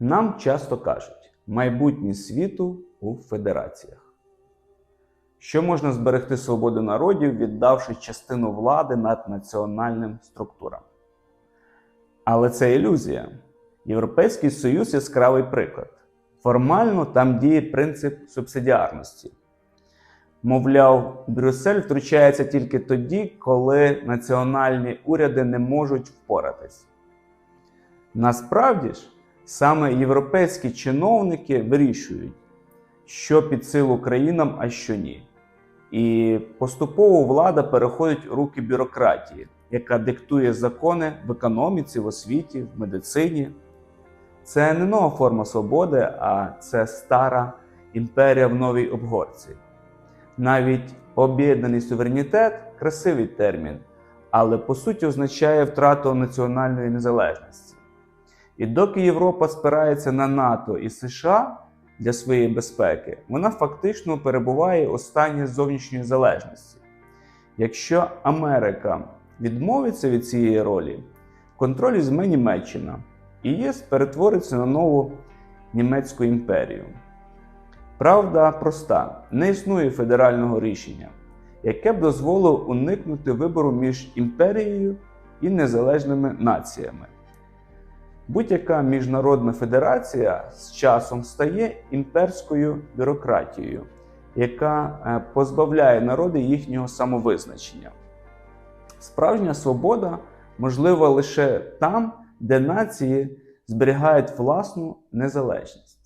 Нам часто кажуть, майбутнє світу у федераціях. Що можна зберегти свободу народів, віддавши частину влади над національним структурам? Але це ілюзія. Європейський Союз яскравий приклад. Формально там діє принцип субсидіарності. Мовляв, Брюссель втручається тільки тоді, коли національні уряди не можуть впоратись. Насправді ж, саме європейські чиновники вирішують, що під силу країнам, а що ні. І поступово влада переходить у руки бюрократії, яка диктує закони в економіці, в освіті, в медицині. Це не нова форма свободи, а це стара імперія в новій обгорці. Навіть об'єднаний суверенітет красивий термін, але по суті означає втрату національної незалежності. І доки Європа спирається на НАТО і США для своєї безпеки, вона фактично перебуває у стані зовнішньої залежності. Якщо Америка відмовиться від цієї ролі, контроль візьме Німеччина, і ЄС перетвориться на нову німецьку імперію. Правда проста: не існує федерального рішення, яке б дозволило уникнути вибору між імперією і незалежними націями. Будь-яка міжнародна федерація з часом стає імперською бюрократією, яка е, позбавляє народи їхнього самовизначення. Справжня свобода можлива лише там, де нації зберігають власну незалежність.